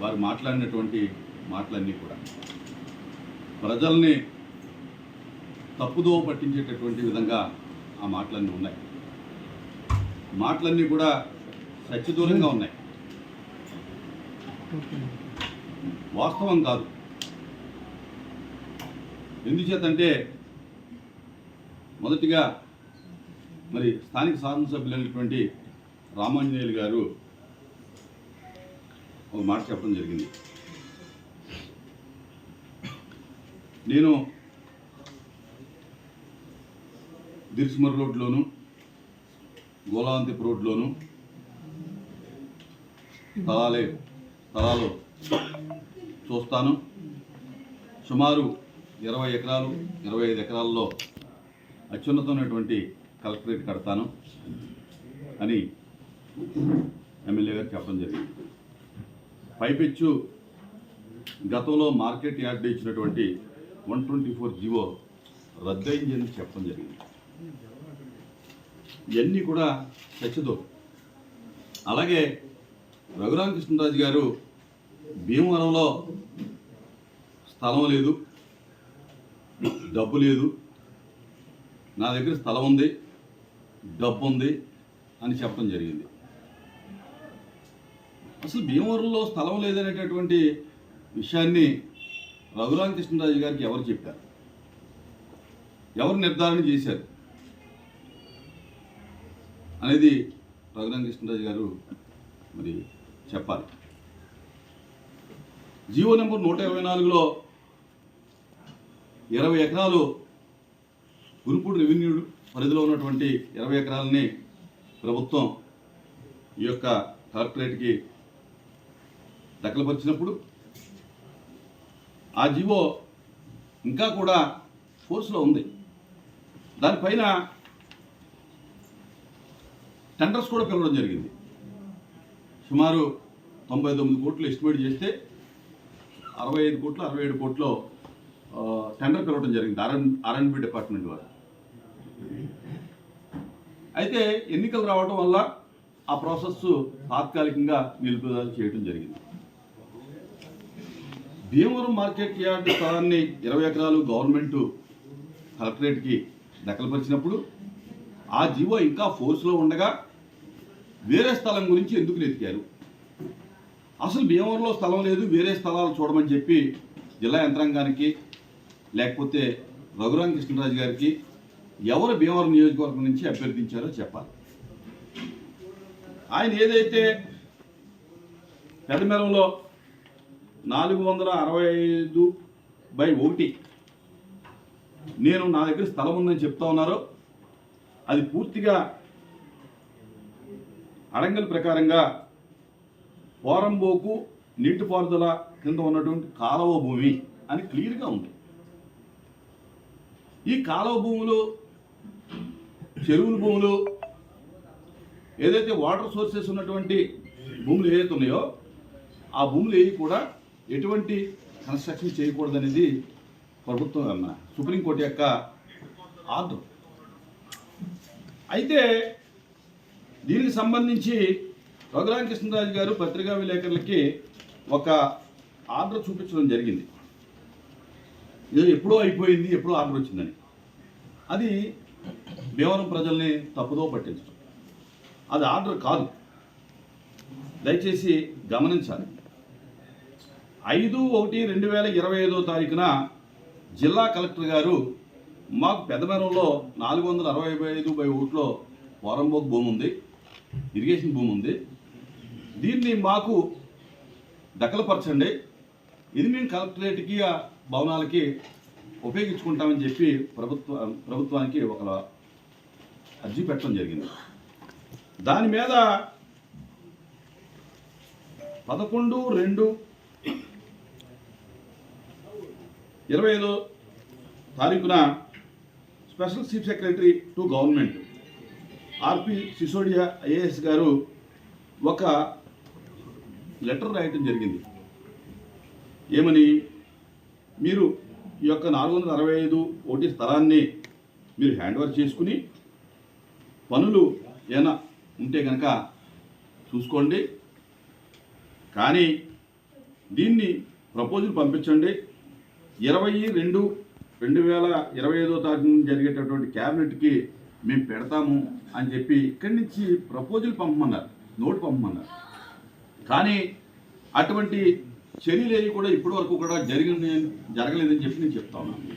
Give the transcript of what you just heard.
వారు మాట్లాడినటువంటి మాటలన్నీ కూడా. ప్రజల్ని తప్పుదో పట్టించేటటువంటి విధంగా ఆ మాటలన్నీ ఉన్నాయి. మాటలన్నీ కూడా సత్యదూరంగా ఉన్నాయి. వాస్తవం కాదు. ఎందుచేతంటే మొదటిగా మరి స్థానిక శాసనసభ్యులైనటువంటి రామాంజనేయులు గారు ఒక మాట చెప్పడం జరిగింది. నేను దిర్సిమర్ రోడ్లోను గోలాంతిప్ రోడ్లోను స్థలాలే స్థలాలు చూస్తాను. సుమారు ఇరవై ఎకరాలు ఇరవై ఐదు ఎకరాల్లో అత్యున్నతమైనటువంటి కలెక్టరేట్ కడతాను అని ఎమ్మెల్యే గారు చెప్పడం జరిగింది. పైపెచ్చు. గతంలో మార్కెట్ యార్డ్ ఇచ్చినటువంటి వన్ ట్వంటీ ఫోర్ జీవో రద్దయింది అని చెప్పడం జరిగింది. ఇవన్నీ కూడా చచ్చదు. అలాగే రఘురామకృష్ణరాజు గారు భీమవరంలో స్థలం లేదు డబ్బు లేదు నా దగ్గర స్థలం ఉంది డబ్బు ఉంది అని చెప్పడం జరిగింది. అసలు భీమవరంలో స్థలం లేదనేటటువంటి విషయాన్ని రఘురామకృష్ణరాజు గారికి ఎవరు చెప్పారు? ఎవరు నిర్ధారణ చేశారు? అనేది రఘురామకృష్ణరాజు గారు మరి చెప్పాలి. జీవో నెంబర్ నూట ఇరవై నాలుగులో ఇరవై ఎకరాలు గురుపూడి రెవెన్యూ పరిధిలో ఉన్నటువంటి ఇరవై ఎకరాలని ప్రభుత్వం ఈ యొక్క కార్పొరేట్కి దఖలుపరిచినప్పుడు ఆ జీవో ఇంకా కూడా ఫోర్స్లో ఉంది. దానిపైన టెండర్స్ కూడా పిలవడం జరిగింది. సుమారు తొంభై తొమ్మిది కోట్లు ఎస్టిమేట్ చేస్తే అరవై ఐదు కోట్లు అరవై ఏడు కోట్లు టెండర్ పిలవడం జరిగింది ఆర్ఎన్ ఆర్ఎన్బి డిపార్ట్మెంట్ వారు అయితే ఎన్నికలు రావడం వల్ల ఆ ప్రాసెస్ తాత్కాలికంగా నిలుపుదల చేయడం జరిగింది. భీమవరం మార్కెట్ యార్డ్ స్థలాన్ని ఇరవై ఎకరాలు గవర్నమెంట్ కలెక్టరేట్కి దఖలుపరిచినప్పుడు ఆ జీవో ఇంకా ఫోర్స్లో ఉండగా వేరే స్థలం గురించి ఎందుకు వెతికారు? అసలు భీమవరంలో స్థలం లేదు వేరే స్థలాలు చూడమని చెప్పి జిల్లా యంత్రాంగానికి లేకపోతే రఘురామ కృష్ణరాజు గారికి ఎవరు భీమవరం నియోజకవర్గం నుంచి అభ్యర్థించారో చెప్పాలి. ఆయన ఏదైతే పెద్దమెరంలో నాలుగు వందల అరవై ఐదు బై ఒకటి. నేను నా దగ్గర స్థలం ఉందని చెప్తా ఉన్నారో. అది పూర్తిగా అడంగల్ ప్రకారంగా పోరంబోకు నీటిపారుదల కింద ఉన్నటువంటి కాలువ భూమి అని క్లియర్గా ఉంది. ఈ కాలువ భూములు చెరువుల భూములు ఏదైతే వాటర్ సోర్సెస్ ఉన్నటువంటి భూములు ఏదైతే ఉన్నాయో ఆ భూములు ఏవి కూడా ఎటువంటి కన్స్ట్రక్షన్ చేయకూడదనేది ప్రభుత్వం అన్న సుప్రీంకోర్టు యొక్క ఆర్డర్. అయితే దీనికి సంబంధించి రఘురామకృష్ణరాజు గారు పత్రికా విలేకరులకి ఒక ఆర్డర్ చూపించడం జరిగింది. ఇది ఎప్పుడో అయిపోయింది ఎప్పుడో ఆర్డర్ వచ్చిందని. అది భీమవరం ప్రజల్ని తప్పుదో పట్టించడం. అది ఆర్డర్ కాదు. దయచేసి గమనించాలి. ఐదు ఒకటి రెండు వేల ఇరవై ఐదో తారీఖున జిల్లా కలెక్టర్ గారు మాకు పెద్దమేరంలో నాలుగు వందల అరవై ఐదు బై ఒకటిలో వారంబోక్ భూమి ఉంది ఇరిగేషన్ భూమి ఉంది. దీన్ని మాకు దఖలుపరచండి. ఇది మేము కలెక్టరేట్కి భవనాలకి ఉపయోగించుకుంటామని చెప్పి ప్రభుత్వ ప్రభుత్వానికి ఒక అర్జీ పెట్టడం జరిగింది. దాని మీద పదకొండు రెండు ఇరవై ఐదో తారీఖున special chief secretary to government RP Sisodia IAS garu ఒక లెటర్ రాయటం జరిగింది. ఏమని? మీరు ఈ యొక్క నాలుగు వందల అరవై ఐదు ఓటీ స్థలాన్ని మీరు హ్యాండ్ ఓవర్ చేసుకుని పనులు ఏమైనా ఉంటే కనుక చూసుకోండి. కానీ దీన్ని ప్రపోజల్ పంపించండి. ఇరవై రెండు రెండు వేల ఇరవై ఐదో తారీఖు జరిగేటటువంటి క్యాబినెట్కి మేము పెడతాము అని చెప్పి ఇక్కడి నుంచి ప్రపోజల్ పంపమన్నారు నోటు పంపమన్నారు. కానీ అటువంటి చర్యలు ఏవి కూడా ఇప్పటివరకు కూడా జరిగిన జరగలేదని చెప్పి నేను చెప్తా ఉన్నాను.